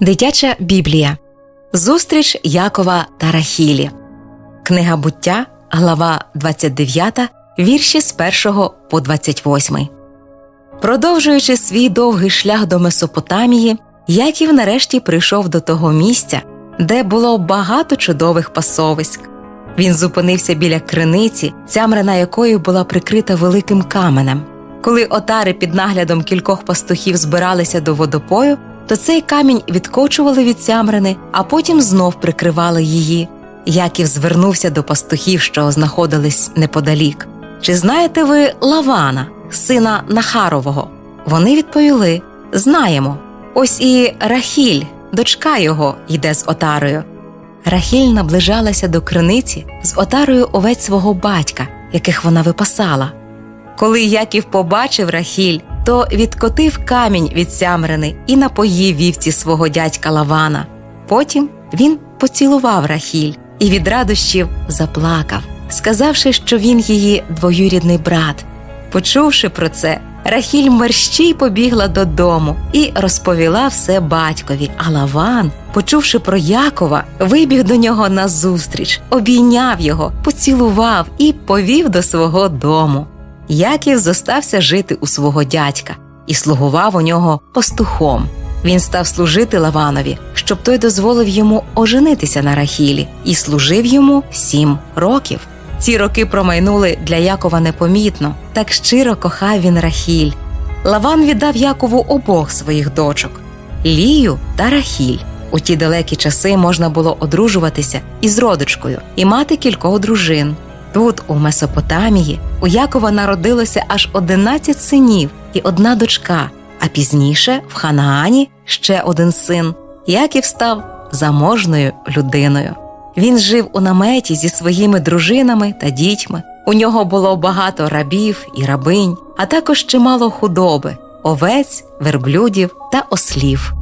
Дитяча Біблія. Зустріч Якова та Рахілі. Книга буття, глава 29, вірші з 1 по 28. Продовжуючи свій довгий шлях до Месопотамії, Яків нарешті прийшов до того місця, де було багато чудових пасовиськ. Він зупинився біля криниці, цямрина якої була прикрита великим каменем. Коли отари під наглядом кількох пастухів збиралися до водопою, то цей камінь відкочували від цямрини, а потім знов прикривали її. Яків звернувся до пастухів, що знаходились неподалік. Чи знаєте ви Лавана, сина Нахарового? Вони відповіли: Знаємо. Ось і Рахіль, дочка його, йде з отарою. Рахіль наближалася до криниці з отарою овець свого батька, яких вона випасала. Коли Яків побачив Рахіль, то відкотив камінь від сямрини і напоїв вівці свого дядька Лавана. Потім він поцілував Рахіль і від радощів заплакав, сказавши, що він її двоюрідний брат. Почувши про це, Рахіль мерщій побігла додому і розповіла все батькові. А Лаван, почувши про Якова, вибіг до нього назустріч, обійняв його, поцілував і повів до свого дому. Яків зостався жити у свого дядька і слугував у нього пастухом. Він став служити Лаванові, щоб той дозволив йому оженитися на Рахілі, і служив йому сім років. Ці роки промайнули для Якова непомітно, так щиро кохав він Рахіль. Лаван віддав Якову обох своїх дочок Лію та Рахіль. У ті далекі часи можна було одружуватися із родичкою і мати кількох дружин. Тут, у Месопотамії, у Якова народилося аж 11 синів і одна дочка, а пізніше в Ханаані ще один син. Яків став заможною людиною. Він жив у наметі зі своїми дружинами та дітьми. У нього було багато рабів і рабинь, а також чимало худоби, овець, верблюдів та ослів.